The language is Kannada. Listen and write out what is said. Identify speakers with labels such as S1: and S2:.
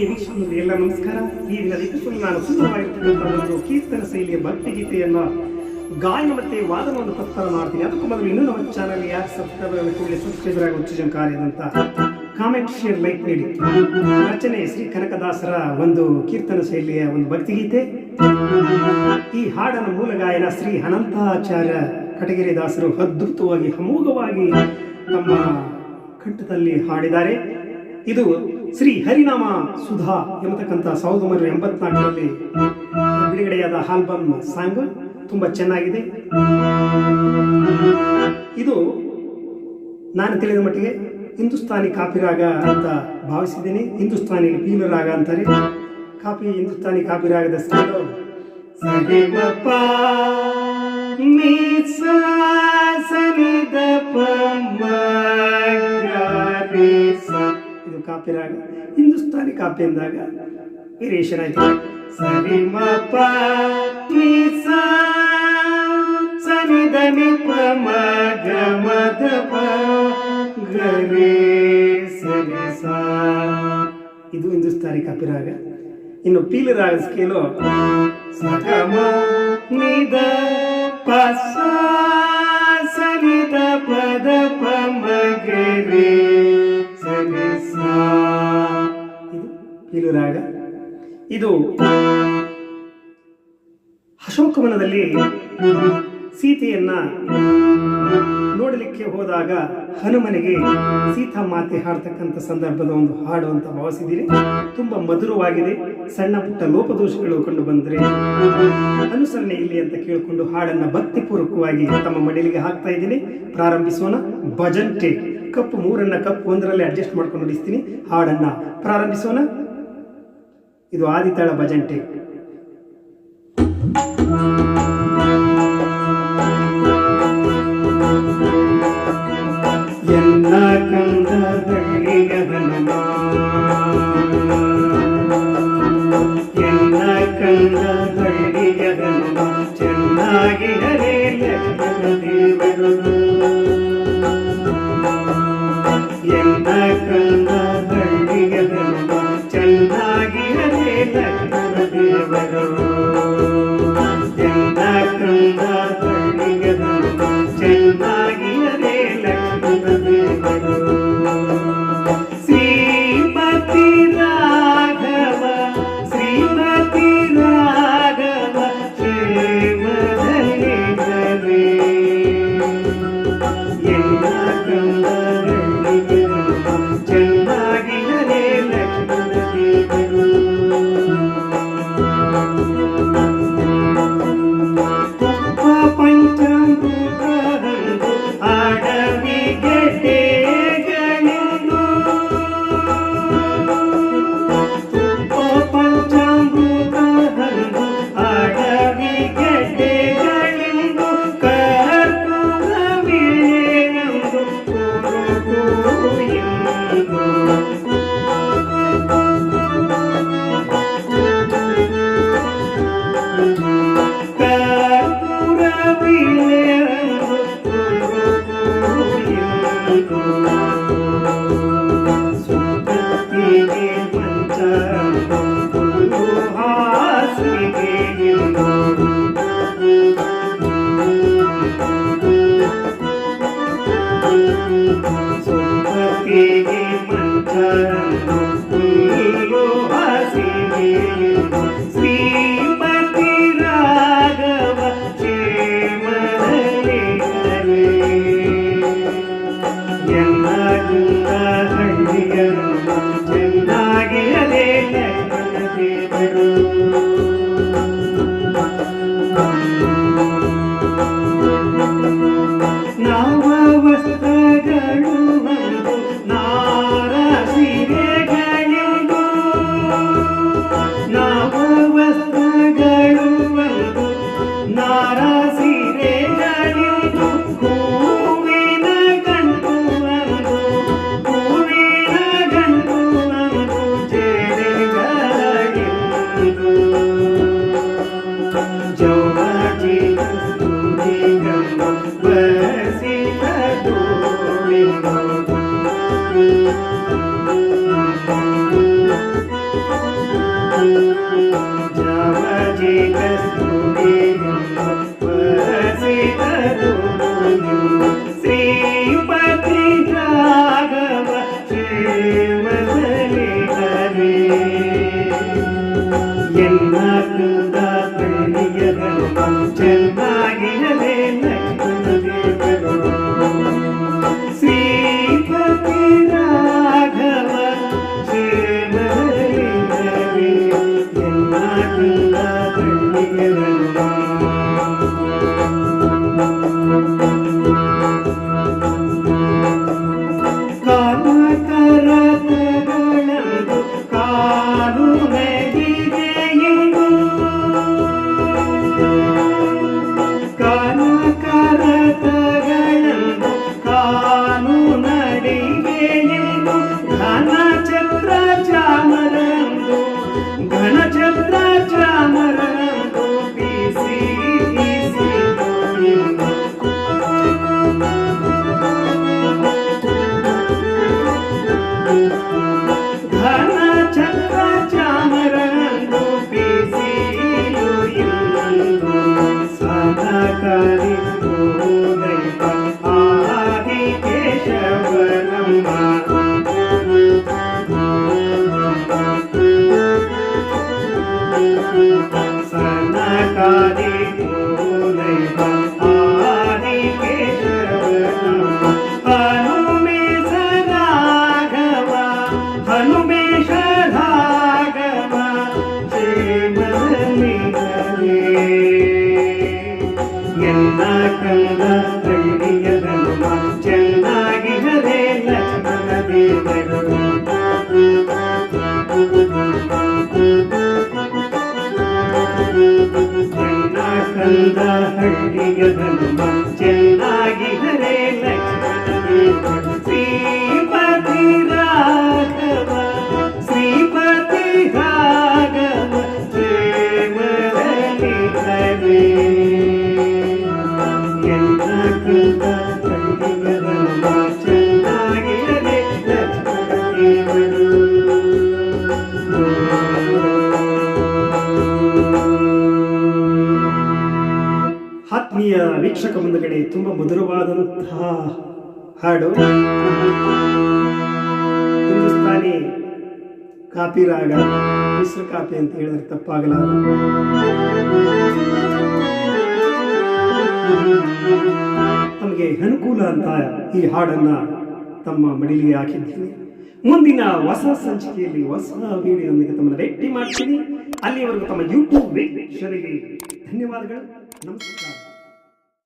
S1: ಎಲ್ಲ ನಮಸ್ಕಾರ. ಈ ದಿನ ದಿಕ್ಕುಗಳು ನಾನು ಸುಂದರವಾಗಿರ್ತಕ್ಕಂಥ ಒಂದು ಕೀರ್ತನ ಶೈಲಿಯ ಭಕ್ತಿಗೀತೆಯನ್ನು ಗಾಯನ ಮತ್ತೆ ವಾದನವನ್ನು ಪ್ರಸ್ತಾವ ಮಾಡ್ತೀನಿ. ಅದಕ್ಕೂ ಮೊದಲು ಇನ್ನೂ ನಮ್ಮ ಚಾನಲ್ ಯಾರು ಸಬ್ಸ್ಕ್ರೈಬರ್ ಕೂಡಲೇ ಸಬ್ಸ್ಕ್ರೈಬರ್ ಆಗಿ ಉತ್ತೇಜನ ಕಾರ್ಯದಂತ ಕಾಮೆಂಟ್ ಶೇರ್ ಲೈಕ್ ನೀಡಿ ರಚನೆ ಶ್ರೀ ಕನಕದಾಸರ ಒಂದು ಕೀರ್ತನ ಶೈಲಿಯ ಒಂದು ಭಕ್ತಿಗೀತೆ. ಈ ಹಾಡನ ಮೂಲ ಗಾಯನ ಶ್ರೀ ಅನಂತಾಚಾರ್ಯ ಕಟಗಿರಿ ದಾಸರು ಅದ್ಭುತವಾಗಿ ಅಮೋಘವಾಗಿ ತಮ್ಮ ಕಂಠದಲ್ಲಿ ಹಾಡಿದ್ದಾರೆ. ಇದು ಶ್ರೀ ಹರಿನಾಮ ಸುಧಾ ಎಂಬತಕ್ಕಂಥ ಸಾವಿರದ ಒಂಬೈನೂರ ಎಂಬತ್ನಾಲ್ಕರಲ್ಲಿ ಬಿಡುಗಡೆಯಾದ ಆಲ್ಬಮ್ ಸಾಂಗ್ ತುಂಬಾ ಚೆನ್ನಾಗಿದೆ. ಇದು ನಾನು ತಿಳಿದ ಮಟ್ಟಿಗೆ ಹಿಂದೂಸ್ತಾನಿ ಕಾಪಿ ರಾಗ ಅಂತ ಭಾವಿಸಿದ್ದೀನಿ. ಹಿಂದೂಸ್ತಾನಿ ಪೀಲು ರಾಗ ಅಂತಾರೆ. ಕಾಪಿ ಹಿಂದೂಸ್ತಾನಿ ಕಾಪಿ ರಾಗದ ಸ್ಟೈಲು ಸರಿ ಇದು ಕಾಪಿ ರಾಗ ಹಿಂದೂಸ್ತಾನಿ ಕಾಪಿ ಅಂದಾಗ ವೇರಿಯೇಷನ್ ಆಯ್ತು. ಸರಿ ಮ ಪ ನೀ ಸಾ ದ ಪ ಮ ಗ ಮ ದ ಪ ಗ ಸಾ ಇದು ಹಿಂದೂಸ್ತಾನಿ ಕಾಪಿ ರಾಗ ಇನ್ನು ಪೀಲು ರಾಗ ಸ್ಕೇಲು ಸಗಮ ನಿದ ಪಸ ದ ಪದ ಪಮಗರೆ ಸನಿ ಪೀಲು ರಾಗ ಇದು ಅಶೋಕವನದಲ್ಲಿ ಸೀತೆಯನ್ನ ನೋಡಲಿಕ್ಕೆ ಹೋದಾಗ ಹನುಮನಿಗೆ ಸೀತಾ ಮಾತೆ ಹಾಡ್ತಕ್ಕಂಥ ಸಂದರ್ಭದ ಒಂದು ಹಾಡು ಅಂತ ಭಾವಿಸಿದ್ದೀನಿ ತುಂಬಾ ಮಧುರವಾಗಿದೆ. ಸಣ್ಣ ಪುಟ್ಟ ಲೋಪದೋಷಗಳು ಕಂಡು ಬಂದರೆ ಅನುಸರಣೆ ಇಲ್ಲಿ ಅಂತ ಕೇಳಿಕೊಂಡು ಹಾಡನ್ನ ಭಕ್ತಿಪೂರ್ವಕವಾಗಿ ತಮ್ಮ ಮಡಿಲಿಗೆ ಹಾಕ್ತಾ ಇದ್ದೀನಿ. ಪ್ರಾರಂಭಿಸೋಣ. ಭಜನ್ ಟೇಕ್ ಕಪ್ ಮೂರನ್ನ ಕಪ್ ಒಂದರಲ್ಲಿ ಅಡ್ಜಸ್ಟ್ ಮಾಡ್ಕೊಂಡು ನುಡಿಸ್ತೀನಿ. ಹಾಡನ್ನ ಪ್ರಾರಂಭಿಸೋಣ. ಇದು ಆದಿತಾಳ bhajan Hey. Krishna Thank you. हरी ಎಲ್ಲ ಕಂದ ಹಳ್ಳಿಯ ಧರ್ಮ ಚೆನ್ನಾಗಿರದೆ ಲಕ್ಷ್ಮಣ ದೇವರು ಎಲ್ಲ ಕಂದ ಹಳ್ಳಿಯ ಧರ್ಮ ಚೆನ್ನಾಗಿರದೆ ಆತ್ಮೀಯ ವೀಕ್ಷಕ ಮುಂದಗಡೆ ತುಂಬ ಮಧುರವಾದಂತಹ ಹಾಡು. ಹಿಂದೂಸ್ತಾನಿ ಕಾಪಿ ರಾಗ ಮಿಶ್ರ ಕಾಪಿ ಅಂತ ಹೇಳಿದ್ರೆ ತಪ್ಪಾಗಲಾರ ತಮಗೆ ಅನುಕೂಲ ಅಂತ ಈ ಹಾಡನ್ನ ತಮ್ಮ ಮಡಿಲಿಗೆ ಹಾಕಿದ್ದೀನಿ. ಮುಂದಿನ ಹೊಸ ಸಂಚಿಕೆಯಲ್ಲಿ ಹೊಸ ವಿಡಿಯೋದೊಂದಿಗೆ ತಮ್ಮನ್ನು ಭೇಟಿ ಮಾಡ್ತೀನಿ. ಅಲ್ಲಿವರೆಗೂ ತಮ್ಮ ಯೂಟ್ಯೂಬ್ ವೀಕ್ಷರಿಗೆ ಧನ್ಯವಾದಗಳು. ನಮಸ್ಕಾರ.